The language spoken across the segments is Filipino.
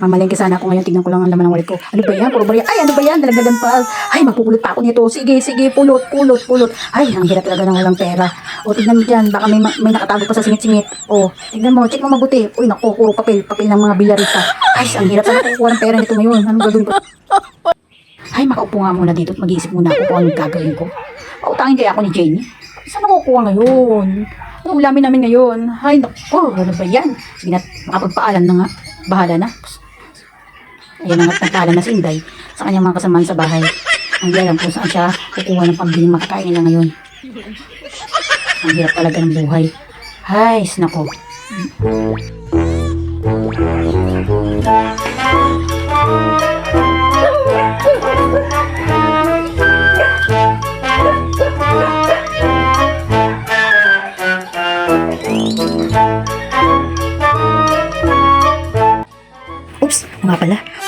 Mamalengke sana ako ngayon. Tignan ko lang ang laman ng wallet ko. Ano ba yan? Puro ba yan? Ay, ano ba yan? Dalagdagan pa. Ay, magpupulot pa ako nito. Sige, sige. Pulot, pulot, pulot. Ay, ang hirap talaga ng walang pera. O, tignan mo dyan. Baka may, ma- may nakatago pa sa singit-singit. O, tignan mo. Check mo mabuti. Uy, naku, puro papel. Papel ng mga bilyarista. Ay, ang hirap sana kukuha ng pera nito ngayon. Anong gagawin ko? Ay, makaupo nga muna dito at mag-iisip muna ako kung anong gagawin ko. Pautangin kaya ako ni Jenny? Saan ako kukuha ngayon? Ano ulamin namin ngayon? Ay, naku, ano ba yan? Sige na, makapagpaalam na nga. Bahala na. Ayan na nga, nagpaalam na si Inday sa kanyang mga kasamahan sa bahay. Ang alam kung saan siya kukuha ng pambiling makakain nila ngayon. Ang hirap talaga ng buhay. Ay, nako. Oops,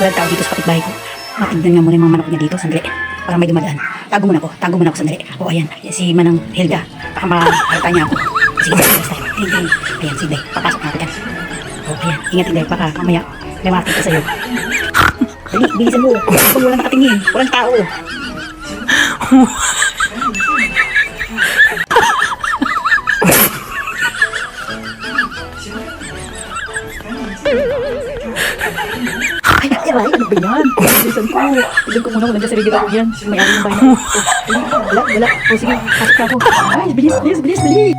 Walang tao dito sa kapitbahay ko. Matignan nga muna yung mga manok niya dito. Sandali. Para may dumadaan. Tago muna ako. Tago muna ako sandali. O, ayan. Si Manang Hilda. Baka makakita niya ako. Sige, sige, sige. Hindi. Ayan, sige. Papasok natin yan. O, ayan. Ingat, Hilda. Baka mamaya may makakita sa'yo. Dali, bilisan mo. Kung walang nakatingin. Walang tao. Ay, ano ba yan? Bilisan ko. Bilisan ko muna nandiyan sa rigid ako yan. May ari yung bahay na. O, wala, wala. O, sige, pasok ako. Ay, bilis, bilis, bilis, bilis.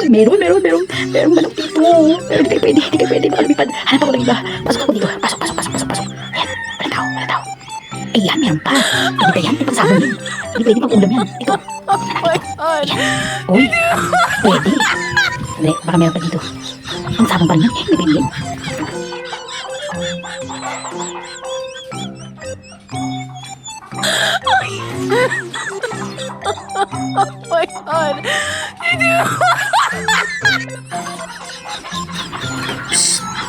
Ay, meron, meron, meron. Meron manok dito. Pero hindi kayo pwede, hindi kayo pwede. Baka. Hanap ako ng iba. Pasok ako dito. Pasok, pasok, pasok, pasok, pasok. Ayan, wala tao, wala tao. Ayan, meron pa. Pwede ba yan? May pagsabon yan. Hindi pwede pang ulam yan. Ito. Ayan. Uy, pwede. Hindi, baka meron pa dito. Ang sabon pa rin yan. Hindi pwede yan. my god.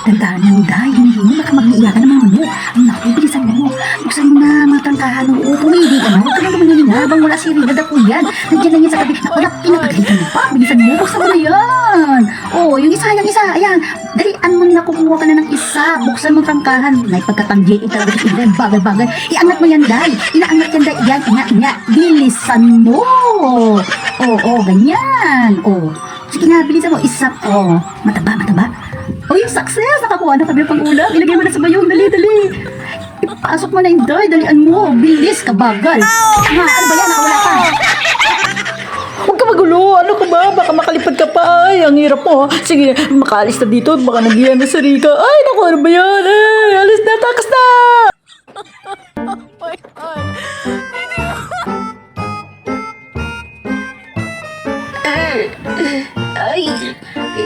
Tandaan lang, Day. Hinihingi, baka mag-iiyakan ng mga manok. Ang naku, bilisan mo. Buksan mo na mga tangkahan. Oo, pumili ka na. Huwag ka lang lumayan na. Habang wala si Rina, dako yan. Nandiyan lang yan sa tabi. Naku, nak, pinapagalitan mo pa. Bilisan mo, buksan mo na yan. Oo, yung isa, yung isa. Ayan. Dalian mo na, kukuha ka na ng isa. Buksan mo ang tangkahan. May pagkatanggi. Ito Rina. Bagal-bagal. Iangat mo yan, Day. Inaangat yan, Day. Yan, inga, inga. Bilisan mo. Oo, oo, ganyan. Oo. Sige na, bilisan mo. Isa. Oo. Mataba, mataba. Oh, yung success! Nakakuha na kami pang ulam. Ilagay mo na sa bayong. Dali, dali. Ipasok mo na yung doy. Dalian mo. Bilis ka, bagal. Tama, ano ba yan? Nakawala ka. Huwag ka magulo. Ano ka ba? Baka makalipad ka pa. Ay, ang hirap mo. Sige, makaalis na dito. Baka nagiyan na sa Rika. Ay, naku, ano ba yan? Ay, alis na, takas na!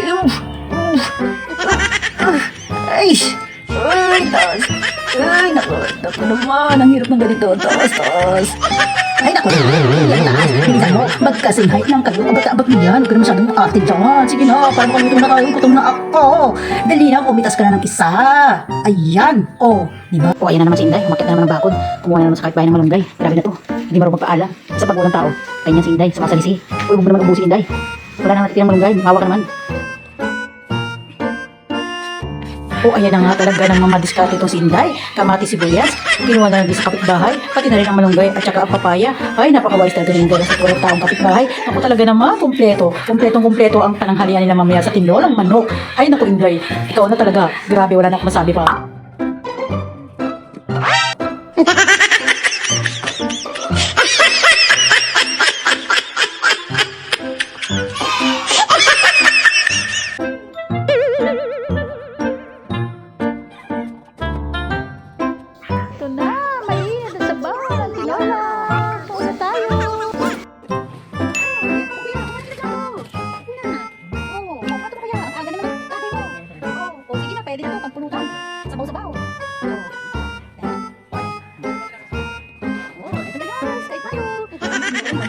Uf. Uf. Ay. Ay, taas. Ay, naku. Naku naman. Ang hirap ng ganito. Taas, taas. Ay, naku. Yan, taas. Bilisan mo. Magkasing height lang kayo. Abot-abot mo yan. Huwag ka na masyadong ate dyan. Sige na. Para makang gutom na kayo. Gutom na ako. Dali na. Umitas ka na ng isa. Ayan. Oh. Di ba? O, ayan na naman si Inday. Umakit na naman ng bakod. Kumuha na naman sa kahit ng malunggay. Grabe na to. Hindi marunong magpaalam. Sa pag tao. Kaya si Inday. Sumasalisi. Uy, huwag mo naman ubusin, Inday. Wala na natitirang malunggay. Mawa ka naman. O ayan na nga talaga ng mga diskarte itong si Inday. Kamati sibuyas, kinuha na lang sa kapitbahay, pati na rin ang malunggay at saka ang papaya. Ay, napakawais talaga ng Inday sa tuwang taong kapitbahay. Ako talaga naman, kumpleto. Kumpletong kumpleto ang pananghalian nila mamaya sa tinolang manok. Ay, naku Inday, ikaw na talaga. Grabe, wala na akong masabi pa.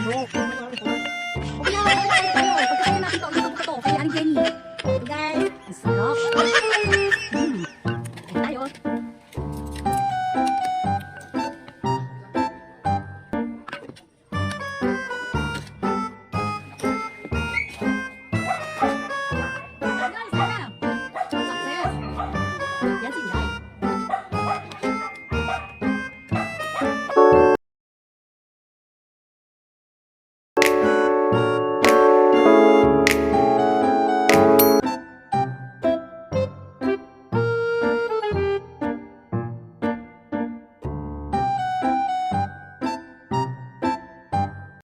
有